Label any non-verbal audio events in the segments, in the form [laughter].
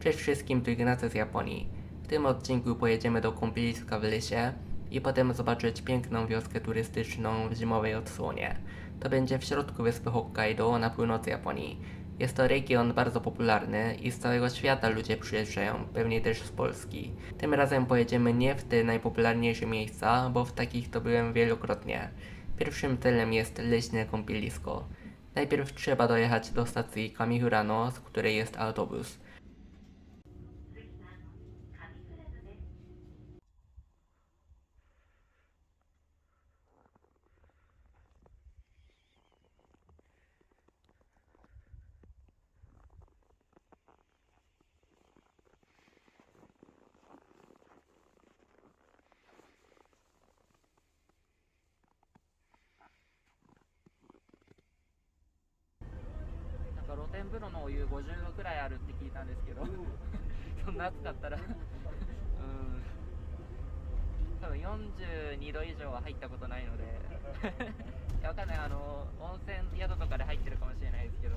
Cześć wszystkim, tu Ignacy z Japonii. W tym odcinku pojedziemy do kąpieliska w lesie i potem zobaczyć piękną wioskę turystyczną w zimowej odsłonie. To będzie w środku wyspy Hokkaido na północy Japonii. Jest to region bardzo popularny i z całego świata ludzie przyjeżdżają, pewnie też z Polski. Tym razem pojedziemy nie w te najpopularniejsze miejsca, bo w takich to byłem wielokrotnie. Pierwszym celem jest leśne kąpielisko. Najpierw trzeba dojechać do stacji Kamihurano, z której jest autobus. 温泉風呂のお湯50度くらいあるって聞いたんですけど [laughs] そんな暑かったら。うん。多分42度以上は入ったことないので。いかんない。あの温泉宿とかで入ってるかもしれないですけど。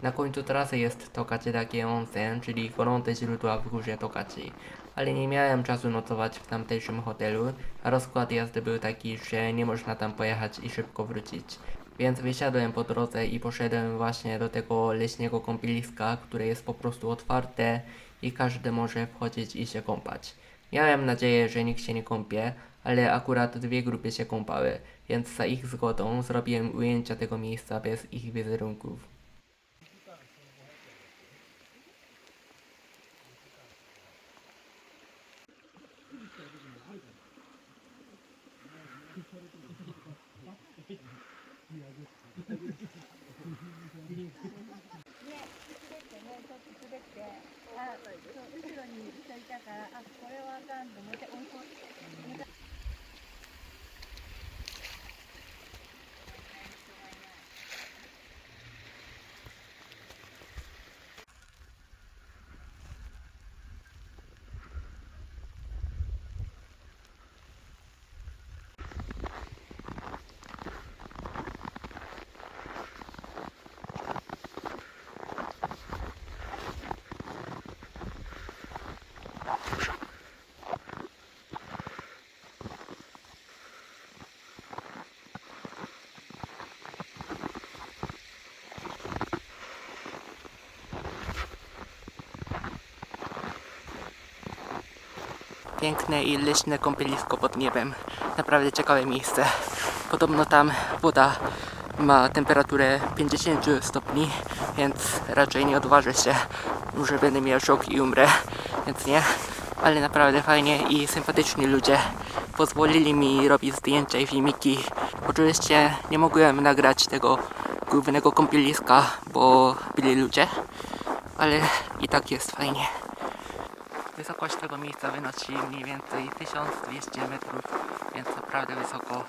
那こんにちは、私は十勝岳温泉、つりコロンテジルトアフグジェ十勝。ありにみやんちゃすのとわちふたんていしゅんホテル、あらすこはてやすてぶたきしゅえにもしなたんぽやはち、いしゅっこぶるちち。Więc wysiadłem po drodze i poszedłem właśnie do tego leśnego kąpieliska, które jest po prostu otwarte i każdy może wchodzić i się kąpać. Miałem nadzieję, że nikt się nie kąpie, ale akurat dwie grupy się kąpały, więc za ich zgodą zrobiłem ujęcia tego miejsca bez ich wizerunków. Piękne i leśne kąpielisko pod niebem. Naprawdę ciekawe miejsce. Podobno tam woda ma temperaturę 50 stopni, więc raczej nie odważę się, że będę miał szok i umrę, więc nie. Ale naprawdę fajnie i sympatyczni ludzie. Pozwolili mi robić zdjęcia i filmiki. Oczywiście nie mogłem nagrać tego głównego kąpieliska, bo byli ludzie, ale i tak jest fajnie. Wysokość tego miejsca wynosi mniej więcej 1200 metrów, więc naprawdę wysoko.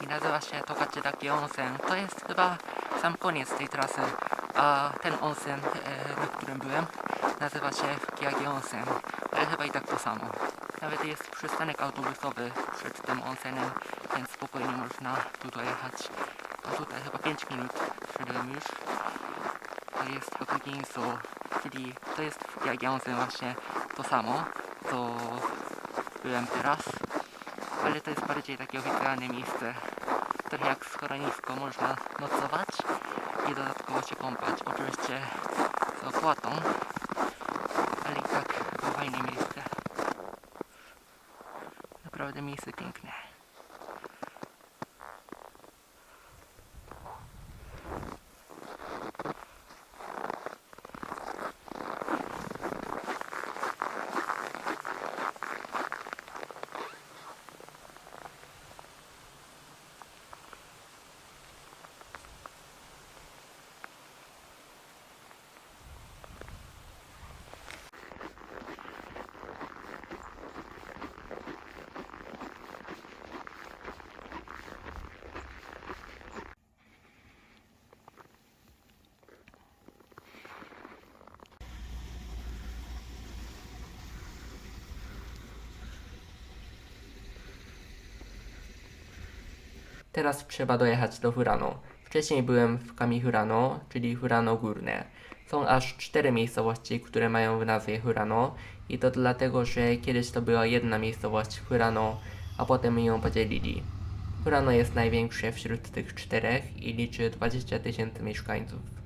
I nazywa się Tokachidake Onsen. To jest chyba sam koniec tej trasy, a ten onsen, e, na którym byłem, nazywa się Kiage Onsen. Ale chyba i tak to samo. Nawet jest przystanek autobusowy przed tym onsenem, więc spokojnie można tu dojechać. A tutaj chyba 5 minut szedłem już. To jest Hotel Ginso, czyli to jest w Kiage Onsen właśnie to samo, co byłem teraz, ale to jest bardziej takie oficjalne miejsce, trochę jak schronisko, można nocować i dodatkowo się kąpać, oczywiście z opłatą, ale i tak to fajne miejsce. Naprawdę miejsce piękne. Teraz trzeba dojechać do Furano. Wcześniej byłem w Kamihurano, czyli Furano Górne. Są aż cztery miejscowości, które mają w nazwie Furano i to dlatego, że kiedyś to była jedna miejscowość Furano, a potem ją podzielili. Furano jest największe wśród tych czterech i liczy 20 tysięcy mieszkańców.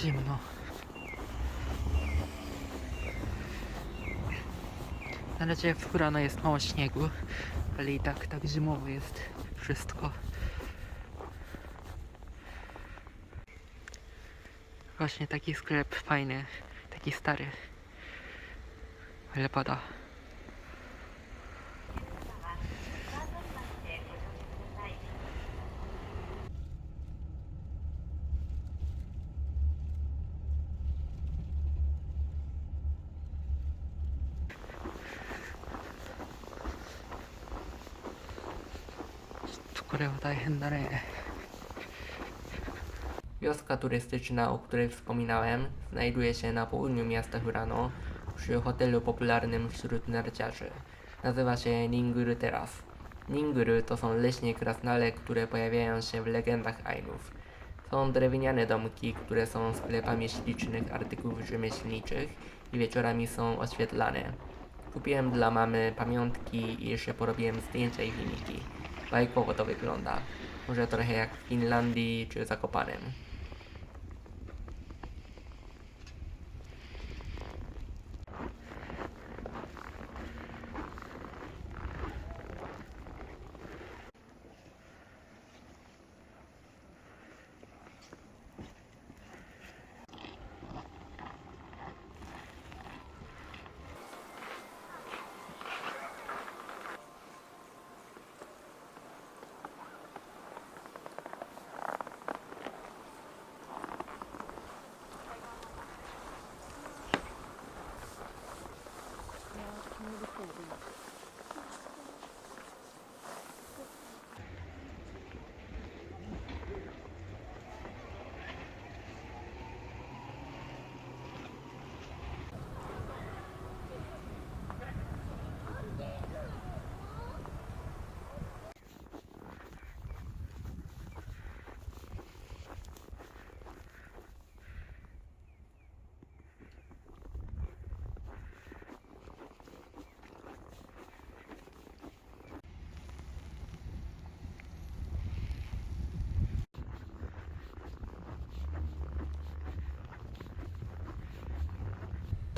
Zimno. Na razie w Furano jest mało śniegu, ale i tak, tak zimowo jest wszystko. Właśnie taki sklep fajny, taki stary. Ale pada. これは大変だね Wioska turystyczna, o której wspominałem, znajduje się na południu miasta Furano, przy hotelu popularnym wśród narciarzy. Nazywa się Ninguru Terrace. Ninguru to są leśnie krasnale, które pojawiają się w legendach Ainów. Są drewniane domki, które są sklepami ślicznych artykułów rzemieślniczych i wieczorami są oświetlane. Kupiłem dla mamy pamiątki i jeszcze porobiłem zdjęcia i filmiki. Bajkowo to wygląda. Może trochę jak w Finlandii czy Zakopanem.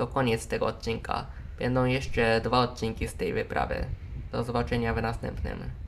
To koniec tego odcinka. Będą jeszcze dwa odcinki z tej wyprawy. Do zobaczenia w następnym.